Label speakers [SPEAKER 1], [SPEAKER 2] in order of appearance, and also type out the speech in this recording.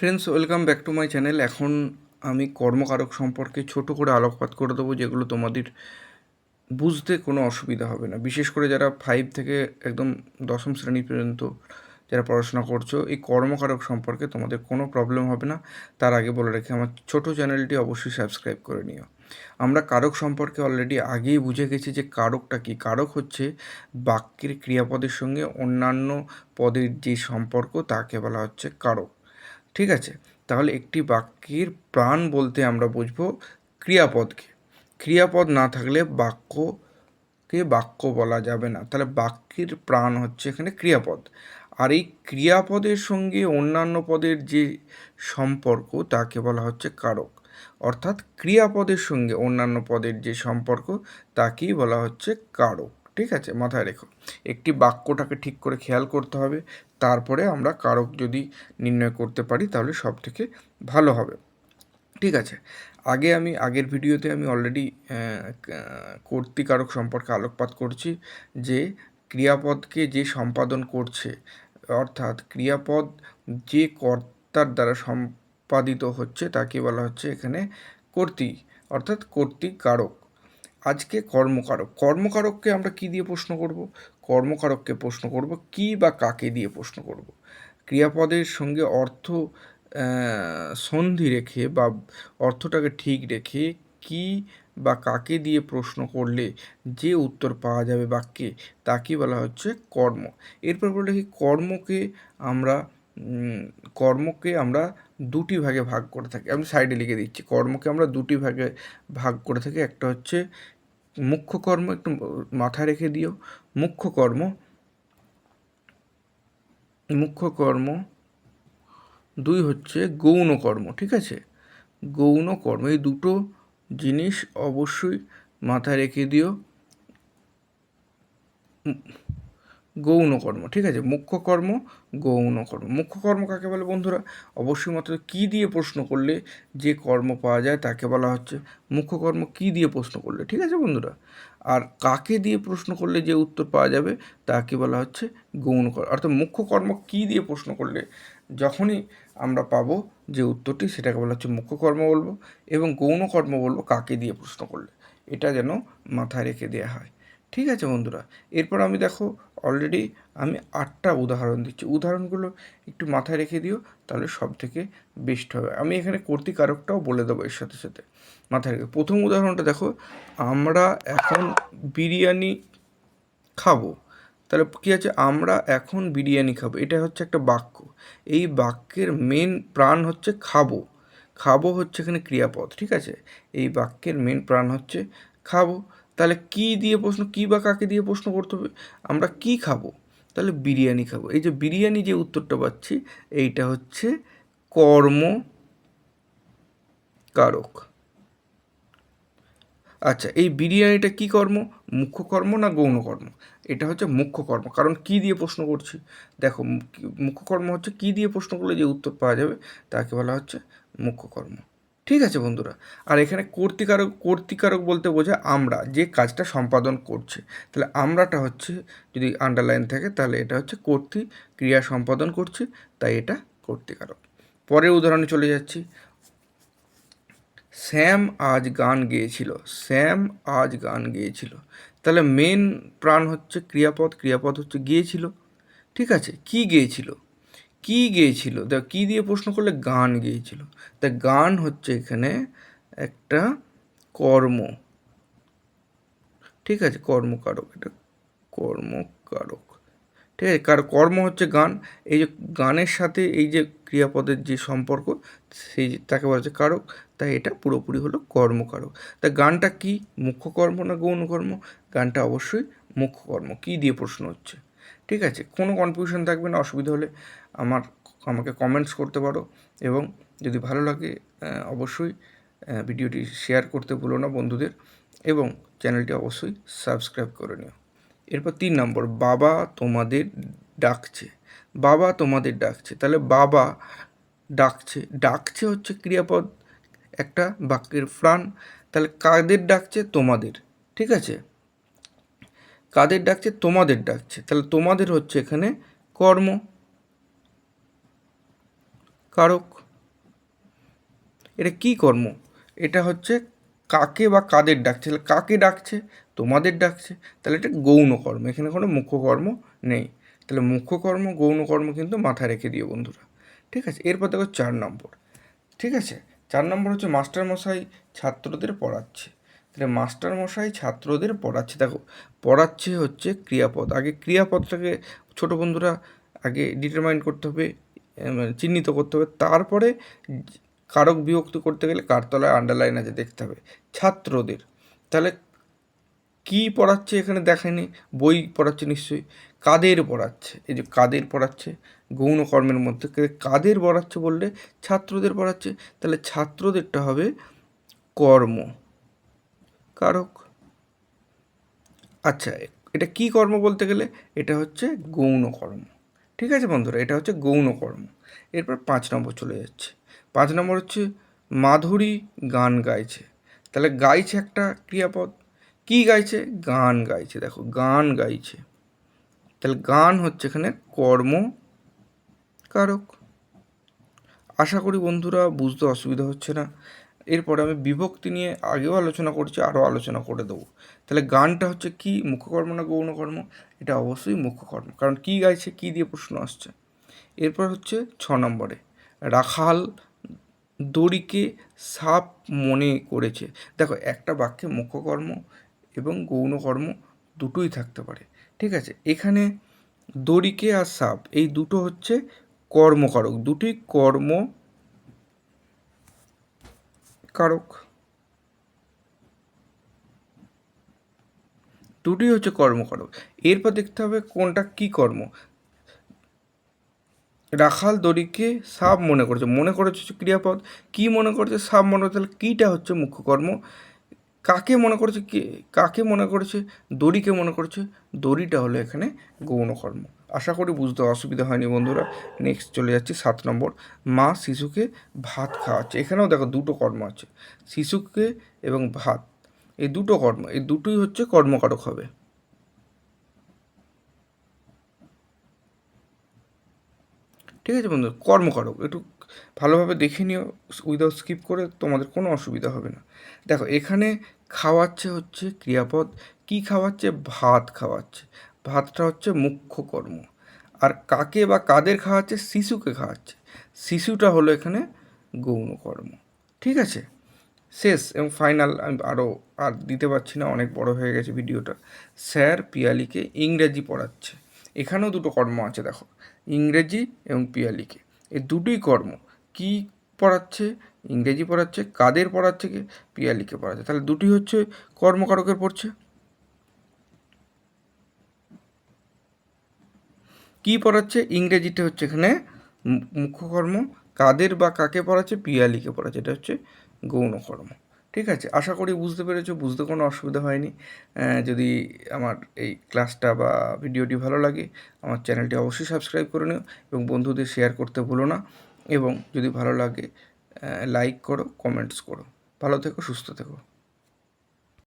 [SPEAKER 1] Friends welcome back to my channel এখন আমি কর্মকারক সম্পর্কে ছোট করে আলোকপাত করে দেবো, যেগুলো তোমাদের বুঝতে কোনো অসুবিধা হবে না। বিশেষ করে যারা ফাইভ থেকে একদম দশম শ্রেণি পর্যন্ত যারা পড়াশোনা করছ, এই কর্মকারক সম্পর্কে তোমাদের কোনো প্রবলেম হবে না। তার আগে বলে রেখে আমার ছোট চ্যানেলটি অবশ্যই সাবস্ক্রাইব করে নিও। আমরা কারক সম্পর্কে অলরেডি আগেই বুঝে গেছি যে কারকটা কি। কারক হচ্ছে বাক্যের ক্রিয়াপদের সঙ্গে অন্যান্য পদের যে সম্পর্ক, তাকে বলা হচ্ছে কারক। ঠিক আছে? তাহলে একটি বাক্যের প্রাণ বলতে আমরা বুঝব ক্রিয়াপদকে। ক্রিয়াপদ না থাকলে বাক্যকে বাক্য বলা যাবে না। তাহলে বাক্যের প্রাণ হচ্ছে এখানে ক্রিয়াপদ। আর এই ক্রিয়াপদের সঙ্গে অন্যান্য পদের যে সম্পর্ক, তাকে বলা হচ্ছে কারক। অর্থাৎ ক্রিয়াপদের সঙ্গে অন্যান্য পদের যে সম্পর্ক, তাকেই বলা হচ্ছে কারক। ঠিক আছে? মাথায় রেখো। একটি বাক্যটাকে ঠিক করে খেয়াল করতে হবে। তারপরে আমরা কারক যদি নির্ণয় করতে পারি, তাহলে সব থেকে ভালো হবে। ঠিক আছে? আগে আমি, আগের ভিডিওতে আমি অলরেডি কর্তৃকারক সম্পর্কে আলোকপাত করছি যে ক্রিয়াপদকে যে সম্পাদন করছে, অর্থাৎ ক্রিয়াপদ যে কর্তার দ্বারা সম্পাদিত হচ্ছে, তাকে বলা হচ্ছে এখানে কর্তৃ, অর্থাৎ কর্তৃকারক। আজকে কর্মকারক। কর্মকারককে আমরা কি দিয়ে প্রশ্ন করব? কর্মকারককে প্রশ্ন করব, কি বা কাকে দিয়ে প্রশ্ন করব? ক্রিয়াপদের সঙ্গে অর্থ সন্ধি রেখে বা অর্থটাকে ঠিক রেখে কি বা কাকে দিয়ে প্রশ্ন করলে যে উত্তর পাওয়া যাবে বাক্যে, তাকে বলা হচ্ছে কর্ম। এরপর বলে কি কর্মকে আমরা কর্মকে আমরা দুটি ভাগে ভাগ করে থাকি। আমি সাইডে লিখে দিচ্ছি। কর্মকে আমরা দুটি ভাগে ভাগ করে থাকি। একটা হচ্ছে মুখ্য কর্ম, একটু মাথায় রেখে দিও। মুখ্য কর্ম মুখ্য কর্ম, দুই হচ্ছে গৌণ কর্ম, ঠিক আছে? গৌণ কর্ম, এই দুটো জিনিস অবশ্যই মাথায় রেখে দিও। গৌণ কর্ম, ঠিক আছে? মুখ্য কর্ম, গৌণ কর্ম। মুখ্য কর্ম কাকে বলে বন্ধুরা? অবশ্যই মাত্র কী দিয়ে প্রশ্ন করলে যে কর্ম পাওয়া যায় তাকে বলা হচ্ছে মুখ্য কর্ম কী দিয়ে প্রশ্ন করলে, ঠিক আছে বন্ধুরা? আর কাকে দিয়ে প্রশ্ন করলে যে উত্তর পাওয়া যাবে তাকে বলা হচ্ছে গৌণ কর্ম। অর্থাৎ মুখ্য কর্ম কী দিয়ে প্রশ্ন করলে যখনই আমরা পাবো যে উত্তরটি সেটাকে বলা হচ্ছে মুখ্য কর্ম বলব এবং গৌণ কর্ম বলব কাকে দিয়ে প্রশ্ন করলে। এটা যেন মাথায় রেখে দেওয়া হয়। ঠিক আছে বন্ধুরা, এরপর আমি দেখো অলরেডি আমি আটটা উদাহরণ দিচ্ছি। উদাহরণগুলো একটু মাথায় রেখে দিও, তাহলে সব থেকে বেস্ট হবে। আমি এখানে কর্তৃকারকটাও বলে দেবো এর সাথে সাথে। মাথায় রেখে, প্রথম উদাহরণটা দেখো, আমরা এখন বিরিয়ানি খাব। তাহলে কী আছে? আমরা এখন বিরিয়ানি খাব। এটা হচ্ছে একটা বাক্য। এই বাক্যের মেন প্রাণ হচ্ছে খাব। খাব হচ্ছে এখানে ক্রিয়াপদ, ঠিক আছে? এই বাক্যের মেন প্রাণ হচ্ছে খাব। তাহলে কি দিয়ে প্রশ্ন, কী বা কাকে দিয়ে প্রশ্ন করতে হবে? আমরা কি খাব? তাহলে বিরিয়ানি খাব। এই যে বিরিয়ানি যে উত্তরটা পাচ্ছি, এইটা হচ্ছে কর্ম কারক। আচ্ছা এই বিরিয়ানিটা কি কর্ম? মুখ্য কর্ম না গৌণ কর্ম? এটা হচ্ছে মুখ্য কর্ম। কারণ কি দিয়ে প্রশ্ন করছি? দেখো, মুখ্য কর্ম হচ্ছে কি দিয়ে প্রশ্ন করলে যে উত্তর পাওয়া যাবে, তাকে বলা হচ্ছে মুখ্য কর্ম। ঠিক আছে বন্ধুরা। আর এখানে কর্তিকারক কর্তিকারক বলতে বোঝায় আমরা, যে কাজটা সম্পাদন করছে। তাহলে আমরাটা হচ্ছে, যদি আন্ডারলাইন থাকে, তাহলে এটা হচ্ছে কর্তৃ ক্রিয়া সম্পাদন করছে, তাই এটা কর্তিকারক। পরের উদাহরণে চলে যাচ্ছি। শ্যাম আজ গান গেয়েছিল, শ্যাম আজ গান গেয়েছিল। তাহলে মেন প্রাণ হচ্ছে ক্রিয়াপদ ক্রিয়াপদ হচ্ছে গিয়েছিল। ঠিক আছে, কি গেয়েছিল? কি গেয়েছিল? দেখ, কী দিয়ে প্রশ্ন করলে গান গেয়েছিল? তা গান হচ্ছে এখানে একটা কর্ম। ঠিক আছে, কর্মকারক, এটা কর্মকারক। ঠিক আছে, কার, কর্ম হচ্ছে গান। এই যে গানের সাথে এই যে ক্রিয়াপদের যে সম্পর্ক, সেই তাকে বলা হচ্ছে কারক। তাই এটা পুরোপুরি হলো কর্মকারক। তা গানটা কি, মুখ্য কর্ম না গৌণ কর্ম? গানটা অবশ্যই মুখ্য কর্ম। কী দিয়ে প্রশ্ন হচ্ছে? ঠিক আছে, কোনো কনফিউশন থাকবে না, অসুবিধা হলে আমার, আমাকে কমেন্টস করতে পারো এবং যদি ভালো লাগে অবশ্যই ভিডিওটি শেয়ার করতে ভুলো না বন্ধুদের এবং চ্যানেলটি অবশ্যই সাবস্ক্রাইব করে নিও। এরপর তিন নম্বর, বাবা তোমাদের ডাকছে। বাবা তোমাদের ডাকছে, তাহলে বাবা ডাকছে ডাকছে হচ্ছে ক্রিয়াপদ একটা বাক্যের প্রাণ, তাহলে কাদের ডাকছে? তোমাদের, ঠিক আছে? কাদের ডাকছে? তোমাদের ডাকছে। তাহলে তোমাদের হচ্ছে এখানে কর্ম। কারক। এটা কি কর্ম? এটা হচ্ছে কাকে বা কাদের ডাকছে? তাহলে কাকে ডাকছে? তোমাদের ডাকছে। তাহলে এটা গৌণ কর্ম। এখানে কোনো মুখ্য কর্ম নেই। তাহলে মুখ্য কর্ম, গৌণ কর্ম কিন্তু মাথায় রেখে দিও বন্ধুরা। ঠিক আছে? এরপর দেখো চার নম্বর। ঠিক আছে? চার নম্বর হচ্ছে মাস্টারমশাই ছাত্রদের পড়াচ্ছে। তাহলে মাস্টারমশাই ছাত্রদের পড়াচ্ছে। দেখো পড়াচ্ছে হচ্ছে ক্রিয়াপদ। আগে ক্রিয়াপদটাকে ছোট বন্ধুরা আগে ডিটারমাইন করতে হবে এম, চিহ্নিত করতে হবে। তারপরে কারক বিভক্ত করতে গেলে কারতলায় আন্ডারলাইন আছে দেখতে হবে। ছাত্রদের। তাহলে কি পড়াচ্ছে এখানে দেখেনি বই পড়াচ্ছে নিশ্চয়ই। কাদের পড়াচ্ছে? এই যে কাদের পড়াচ্ছে? গৌণ কর্মের মধ্যে কাদের পড়াচ্ছে বললে? ছাত্রদের পড়াচ্ছে। তাহলে ছাত্রদেরটা হবে কর্ম। কারক। আচ্ছা এটা কি কর্ম বলতে গেলে? এটা হচ্ছে গৌণ কর্ম ঠিক আছে বন্ধুরা? এটা হচ্ছে গৌণ কর্ম এরপর পাঁচ নম্বর চলে যাচ্ছে। পাঁচ নম্বর হচ্ছে মাধুরী গান গাইছে। তাহলে গাইছে একটা ক্রিয়াপদ। কি গাইছে? গান গাইছে। দেখো, গান গাইছে। তাহলে গান হচ্ছে এখানে কর্ম কারক। আশা করি বন্ধুরা বুঝতে অসুবিধা হচ্ছে না। এরপরে আমি বিভক্তি নিয়ে আগেও আলোচনা করছি, আরও আলোচনা করে দেবো। তাহলে গানটা হচ্ছে কি? মুখ্যকর্ম না গৌণকর্ম এটা অবশ্যই মুখ্যকর্ম কারণ কি গাইছে? কি দিয়ে প্রশ্ন আসছে? এরপর হচ্ছে ছ নম্বরে। রাখাল দড়িকে সাপ মনে করেছে। দেখো, একটা বাক্যে মুখ্যকর্ম এবং গৌণকর্ম দুটোই থাকতে পারে। ঠিক আছে? এখানে দড়িকে আর সাপ, এই দুটো হচ্ছে কর্মকারক। দুটি কর্ম কারক। দুটি হচ্ছে কর্মকারক। এরপর দেখতে হবে কোনটা কি কর্ম। রাখাল দড়িকে সাপ মনে করেছে। মনে করেছে হচ্ছে ক্রিয়াপদ। কি মনে করছে? সাপ মনে করেছে তাহলে কীটা হচ্ছে মুখ্য কর্ম। কাকে মনে করেছে? কে কাকে মনে করেছে? দড়িকে মনে করছে। দড়িটা হলো এখানে গৌণকর্ম আশা করি বুঝতে অসুবিধা হয়নি বন্ধুরা। নেক্সট চলে যাচ্ছি সাত নম্বর। মা শিশুকে ভাত খাওয়াচ্ছে। এখানেও দেখো দুটো কর্ম আছে। শিশুকে এবং ভাত। এই দুটো কর্ম, এই দুটোই হচ্ছে কর্মকারক হবে। ঠিক আছে বন্ধু? কর্মকারক। একটু ভালোভাবে দেখে নিও উইদাউট স্কিপ করে তোমাদের কোনো অসুবিধা হবে না। দেখো, এখানে খাওয়াচ্ছে হচ্ছে ক্রিয়াপদ। কি খাওয়াচ্ছে? ভাত খাওয়াচ্ছে। ভাতটা হচ্ছে মুখ্য কর্ম। আর কাকে বা কাদের খাওয়াচ্ছে? শিশুকে খাওয়াচ্ছে। শিশুটা হলো এখানে গৌণ কর্ম। ঠিক আছে? শেষ এবং ফাইনাল আমি আরও আর দিতে পারছি না, অনেক বড় হয়ে গেছে ভিডিওটা। স্যার পিয়ালিকে ইংরেজি পড়াচ্ছে। এখানেও দুটো কর্ম আছে, দেখো। ইংরেজি এবং পিয়ালিকে। এই দুটোই কর্ম। কি পড়াচ্ছে? ইংরেজি পড়াচ্ছে। কাদের পড়াচ্ছে কি? পিয়ালিকে পড়াচ্ছে। তাহলে দুটি হচ্ছে কর্মকারকের পড়ছে। কি পড়াচ্ছে? ইংরেজিটা হচ্ছে এখানে মু- মুখ্য কাদের বা কাকে পড়াচ্ছে? পিয়ালিকে পড়াচ্ছে। এটা হচ্ছে গৌণকর্ম। ঠিক আছে? আশা করি বুঝতে পেরেছ। বুঝতে কোনো অসুবিধা হয়নি। যদি আমার এই ক্লাসটা বা ভিডিওটি ভালো লাগে, আমার চ্যানেলটি অবশ্যই সাবস্ক্রাইব করে নিও এবং বন্ধুদের শেয়ার করতে ভুলো না। এবং যদি ভালো লাগে লাইক করো, কমেন্টস করো। ভালো থেকো, সুস্থ থেকো।